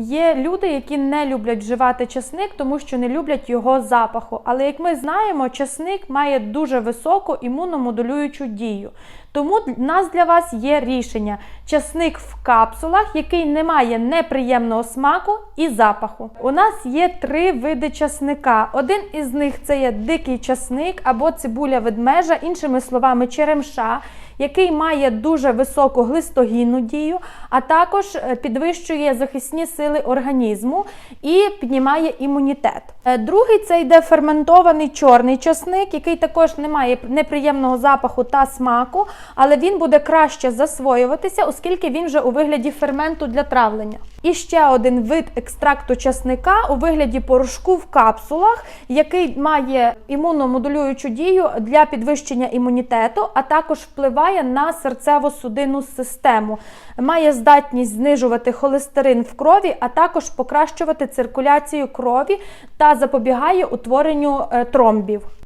Є люди, які не люблять вживати часник, тому що не люблять його запаху. Але як ми знаємо, часник має дуже високу імуномодулюючу дію. Тому в нас для вас є рішення: часник в капсулах, який не має неприємного смаку і запаху. У нас є три види часника. Один із них це є дикий часник або цибуля ведмежа, іншими словами, черемша, який має дуже високу глистогінну дію, а також е, підвищує захисні сили організму і піднімає імунітет. Е, Другий це йде ферментований чорний часник, який також не має неприємного запаху та смаку, але він буде краще засвоюватися, оскільки він вже у вигляді ферменту для травлення. І ще один вид екстракту часника у вигляді порошку в капсулах, який має імуномодулюючу дію для підвищення імунітету, а також впливає на серцево-судинну систему. Має здатність знижувати холестерин в крові, а також покращувати циркуляцію крові та запобігає утворенню е, тромбів.